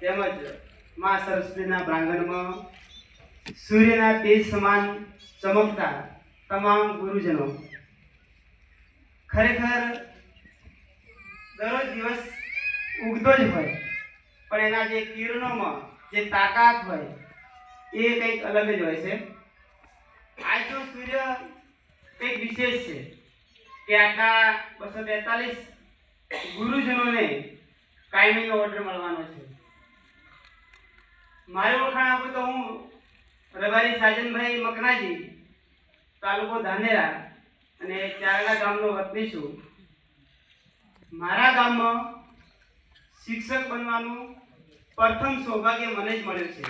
તેમજ મા સરસ્વતીના પ્રાંગણમાં સૂર્યના તેજ સમાન ચમકતા તમામ ગુરુજનો ખરેખર દરરોજ દિવસ ઉગતો જ હોય, પણ એના જે કિરણોમાં જે તાકાત હોય, એ કંઈક અલગ જ હોય છે. આજનો સૂર્ય કંઈક વિશેષ છે કે આટલા બસો બેતાલીસ ગુરુજનોને કાયમીનો ઓર્ડર મળવાનો છે. મારે ઓળખાણ આપું તો હું રબારી સાજનભાઈ મકનાજી, તાલુકો ધાનેરા અને ચારડા ગામનો વતની છું. મારા ગામમાં શિક્ષક બનવાનું પ્રથમ સૌભાગ્ય મને જ મળ્યું છે.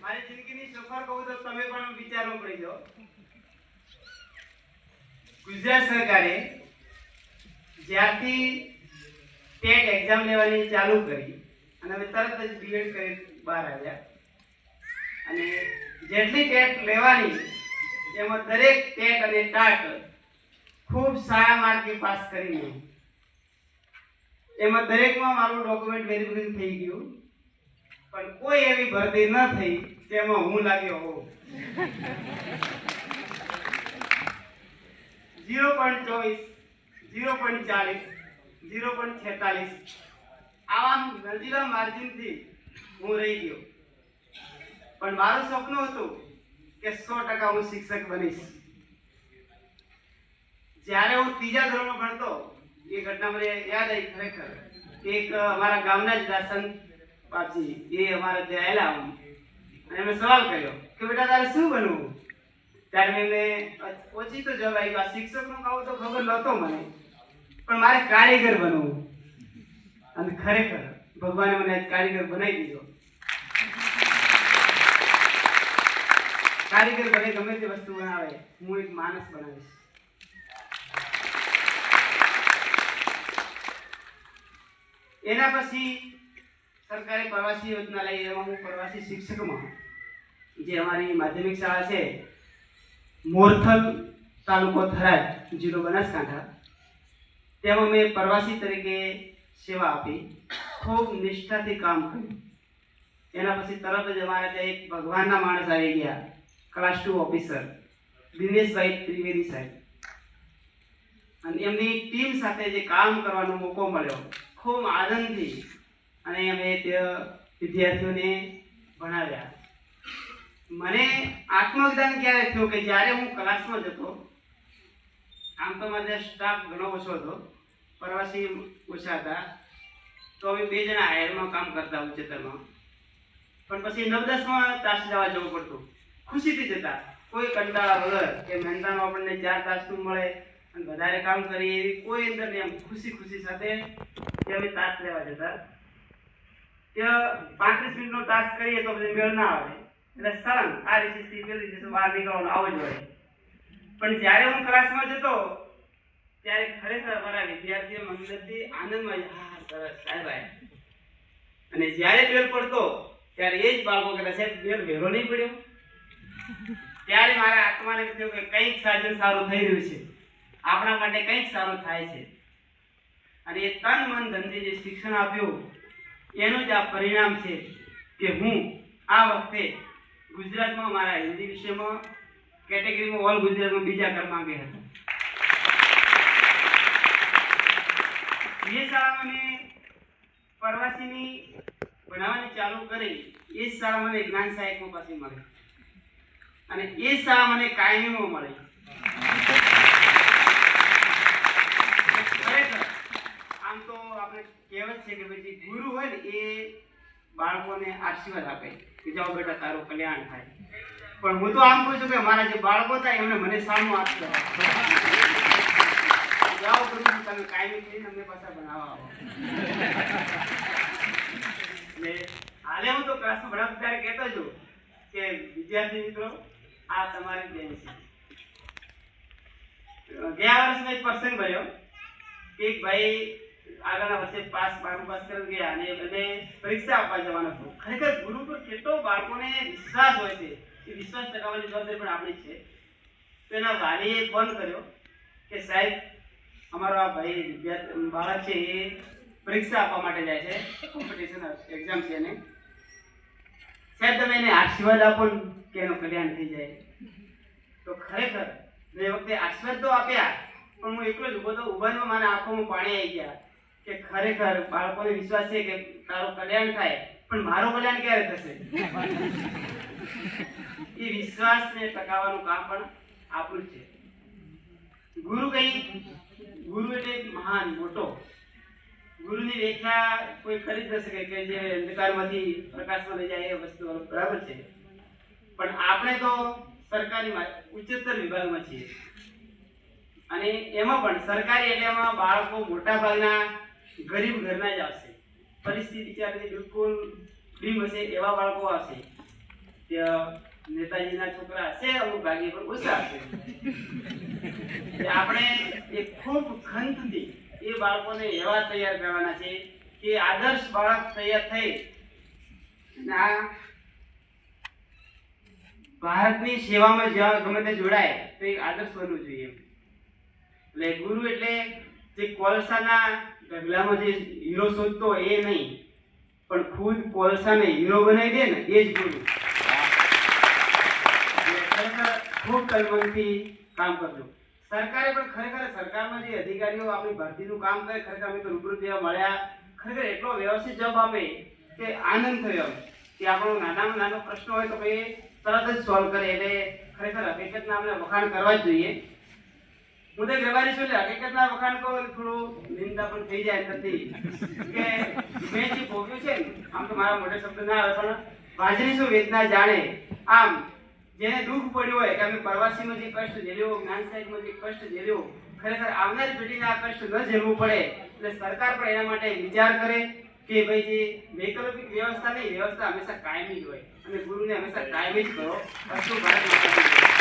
મારી જિંદગીની સફર કહું તો તમે પણ વિચારવું પડી જાઓ. ગુજરાત સરકારે જ્યારથી ટેટ એક્ઝામ લેવાની ચાલુ કરી અને અમે તરત જ બીએડ કરી બહાર આવ્યા. અને જેટલી ટેટ લેવાની એમાં દરેક ટેટ અને ટાટ ખૂબ સારા માર્કે પાસ કરીને એમાં દરેકમાં મારું ડોક્યુમેન્ટ વેરિફિકેશન થઈ ગયું. પણ કોઈ એવી ભરતી ન થઈ તેમાં હું લાગ્યો હોઉં. ઝીરો પોઈન્ટ ચોવીસ ઝીરો પોઈન્ટ ચાલીસ ઝીરો પોઈન્ટ છેતાલીસ આવા નજીવા માર્જિનથી હું રહી ગયો. પણ મારું સપનું હતું કે સો ટકા હું શિક્ષક બનીશ. જ્યારે હું ત્રીજા ધોરણમાં ભણતો, એ ઘટના મને યાદ આવી ખરેખર. એક અમારા ગામના જ દાસન બાપજી, એ અમારા ત્યાં આવેલા. અને મેં સવાલ કર્યો કે, બેટા, તારે શું બનવું? ત્યારે મેં ઓછી તો જવાબ આ શિક્ષકનું કહું તો ખબર નહોતો મને. પણ મારે કારીગર બનવું. અને ખરેખર ભગવાને મને આજ કારીગર બનાવી દીધો. કારીગર ભલે ગમે તે વસ્તુ બનાવે, હું એક માણસ બનાવીશ. એના પછી સરકારે પ્રવાસી યોજના લઈ, એમાં હું પ્રવાસી શિક્ષકમાં, જે અમારી માધ્યમિક શાળા છે મોરથલ તાલુકો થરાદ જિલ્લો બનાસકાંઠા. તેમાં મેં પ્રવાસી તરીકે સેવા આપી. ખૂબ નિષ્ઠાથી કામ કર્યું. એના પછી તરત જ અમારે ત્યાં એક ભગવાનના માણસ આવી ગયા class two officer Dineshbhai Trivedi સાહેબ. અને એમની ટીમ સાથે જે કામ કરવાનો મોકો મળ્યો, ખૂબ આનંદથી અને અમે તે વિદ્યાર્થીઓને ભણાવ્યા. મને આત્મજ્ઞાન ક્યારે થયું કે જ્યારે હું ક્લાસમાં જતો, આમ તો મારે સ્ટાફ ઘણો ઓછો હતો, પ્રવાસી ઓછા હતા, તો અમે બે જણા હાયરમાં કામ કરતા ઉચ્ચતરમાં. પણ પછી નવ દસમાં તાસ જવા જવું પડતું. ખુશીથી જતા. કોઈ કંટાળા વગર કે મહેનતાનો આપણને ચાર તાસનું મળે અને વધારે કામ કરીએ એવી કોઈ અંદર નહીં. આમ ખુશી ખુશી સાથે તે અમે તાસ લેવા જતા. ત્યાં પાંત્રીસ મિનિટનો તાસ કરીએ તો પછી મેળ ના આવે. એટલે સળંગ આ રીતથી પેલી રીતે બહાર નીકળવાનું આવો જ હોય. પણ જ્યારે હું ક્લાસમાં જતો, ત્યારે ખરેખર મારા વિદ્યાર્થીઓ મંદિરથી આનંદમાં હા સરસ, સાહેબ અને જ્યારે બેલ પડતો, ત્યારે એ જ બાળકો કહેતા, સાહેબ બેલ ભેરો નહીં પડ્યો. ત્યારે મારા આત્માને થયું કે કંઈક સાજન સારું થઈ રહ્યું છે. આપણા માટે કંઈક સારું થાય છે. અને એ તન, મન, ધનથી જે શિક્ષણ આપ્યું, એનું જ આ પરિણામ છે કે હું આ વખતે ગુજરાતમાં મારા હિન્દી વિષયમાં કેટેગરીમાં ઓલ ગુજરાતમાં બીજા ક્રમાંકે હતા જે શાળામાં મેં પ્રવાસીની ભણાવવાની ચાલુ કરી, એ શાળા મને જ્ઞાન સાહેબો પાસે મળી. અને એ શાળા મને કાયમીમાં મળી. આમ તો આપણે કહેવત છે કે જે ગુરુ હોય ને, એ બાળકોને આશીર્વાદ આપે, કે જાઓ બેટા, તારું કલ્યાણ થાય. પણ હું તો આમ કહું છું કે મારા જે બાળકો થાય એમને મને સામો આશીર્વાદ આપે. જાઓ પ્રભુ તમે કાયમી થઈને અમને પાછા બનાવવા આવો. એટલે હાલે હું તો ક્લાસમાં ભણાવતો ત્યારે કહેતો છું કે, વિદ્યાર્થી મિત્રો, આ તમારી બેન છે. ગયા વર્ષનો એક પ્રસંગ ભયો એક ભાઈ આગળના વર્ષે પાસ બારમું પાસ કરી ગયા અને એને પરીક્ષા આપવા જવાના હતો. ખરેખર ગુરુ પર કેટલો બાળકોને વિશ્વાસ હોય છે, એ વિશ્વાસ ટકાવવાની જવાબદારી પણ આપણી છે. તો એના વાલીએ ફોન કર્યો કે સાહેબ, અમારો આ ભાઈ વિદ્યાર્થી બાળક છે, એ પરીક્ષા આપવા માટે જાય છે. કોમ્પિટિશન એક્ઝામ છે એને. સાહેબ, તમે એને આશીર્વાદ આપો કે એનું કલ્યાણ થઈ જાય. તો ખરેખર મેં એ વખતે આશીર્વાદ તો આપ્યા, પણ હું એકલો જ ઊભો તો ઊભાનો મારા આંખોમાં પાણી આવી ગયા. કે ખરેખર બાળકોને વિશ્વાસ છે કે તારું કલ્યાણ થાય, પણ મારું કલ્યાણ ક્યારે થશે? એ વિશ્વાસને ટકાવવાનું કામ પણ આપણું છે. ગુરુ કઈ ગુરુ એટલે મહાન, મોટો. ગુરુની વ્યાખ્યા કોઈ કરી જ ન શકે કે જે અંધકારમાંથી પ્રકાશમાં લઈ જાય એ વસ્તુ બરાબર છે. પણ આપણે તો સરકારી ઉચ્ચતર વિભાગમાં છીએ. અને એમાં પણ સરકારી એમાં બાળકો મોટા ભાગના ગરીબ ઘરના જ આવશે. પરિસ્થિતિ બિચારાની બિલકુલ ડીમ હશે એવા બાળકો આવશે. ત્યાં નેતાજીના છોકરા હશે, અમુક ભાગ્ય પણ ઓછા હશે. આપણે એ ખૂબ ખંતથી એ બાળકોને એવા તૈયાર કરવાના છે કે આદર્શ બાળક તૈયાર થઈ. અને આ ભારતની સેવામાં જ્યાં ગમે તે જોડાય, તો એક આદર્શ બનવું જોઈએ. એટલે ગુરુ એટલે જે કોલસાના ઢગલામાં જે હીરો શોધતો એ નહીં, પણ ખુદ કોલસાને હીરો બનાવી દે ને, એ જ ગુરુ ખૂબ તલમનથી કામ કરજો. સરકારે પણ ખરેખર સરકારમાં જે અધિકારીઓ આપણી ભરતીનું કામ કરે, ખરેખર અમે તો રૂબરૂ જેવા મળ્યા. ખરેખર એટલો વ્યવસ્થિત જવાબ આપે કે આનંદ થયો. કે આપણો નાનામાં નાનો પ્રશ્ન હોય તો ભાઈ તરત જ સોલ્વ કરે. એટલે ખરેખર હકીકતના આપણે વખાણ કરવા જ જોઈએ. હું તો વ્યવહારી છું એટલે હકીકતના વખાણ કહું થોડું નિંદા પણ થઈ જાય નથી કે મેં જે ભોગ્યું છે આમ તો મારા મોટા શબ્દ ના આવે, પણ વાજરી શું વેદના જાણે? આમ, જેને દુઃખ પડ્યું હોય કે અમે પ્રવાસીમાં જે કષ્ટ ઝેલ્યો, જ્ઞાન સાહેબમાં જે કષ્ટ ઝેલ્યો, ખરેખર આવનારી પેઢીને આ કષ્ટ ન ઝેલવું પડે. એટલે સરકાર પણ એના માટે વિચાર કરે કે ભાઈ જે વૈકલ્પિક વ્યવસ્થા નહીં, વ્યવસ્થા હંમેશા કાયમી જ હોય. અને ગુરુને હંમેશા કાયમી જ કરો. અસ્તુ ભારત.